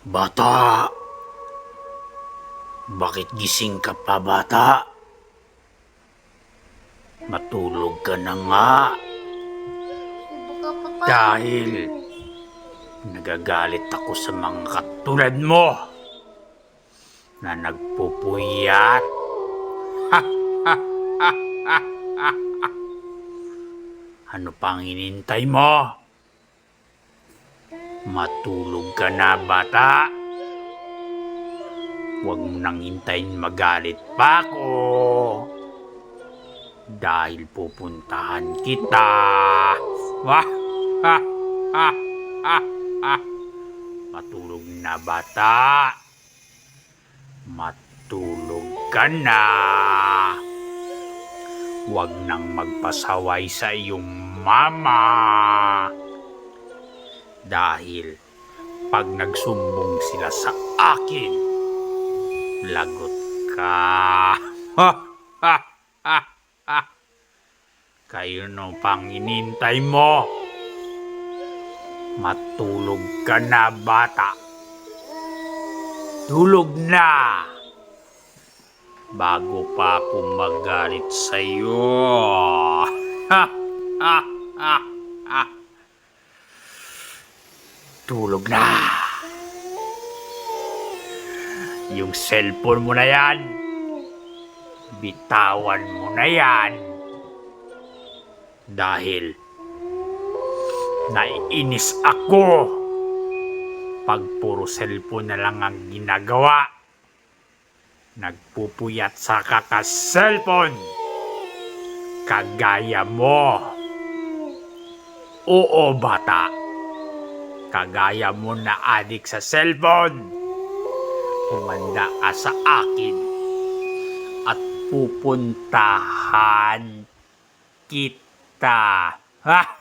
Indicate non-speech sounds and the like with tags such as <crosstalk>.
Bata! Bakit gising ka pa, bata? Matulog ka na nga dahil nagagalit ako sa mga katulad mo na nagpupuyat. <laughs> ano pang inintay mo? Matulog ka na, bata. Huwag mo nang hintayin magalit pa ako. Dahil pupuntahan kita. Wah! Ha! Ha! Ha! Ha! Matulog na, bata. Matulog ka na. Huwag nang magpasaway sa iyong mama. Dahil pag nagsumbong sila sa akin, lagot ka. <laughs> Kayo no pang inintay mo. Matulog ka na, bata. Tulog na. Bago pa ako magalit sa'yo. Ha! Ha! Ha! Tulog na. Yung cellphone mo na yan, bitawan mo na yan. Dahil naiinis ako pag puro cellphone na lang ang ginagawa. Nagpupuyat sa kaka-cellphone. Kagaya mo. Oo, bata. Kagaya mo na adik sa cellphone. Humanda ka sa akin at pupuntahan kita. Ha! <laughs>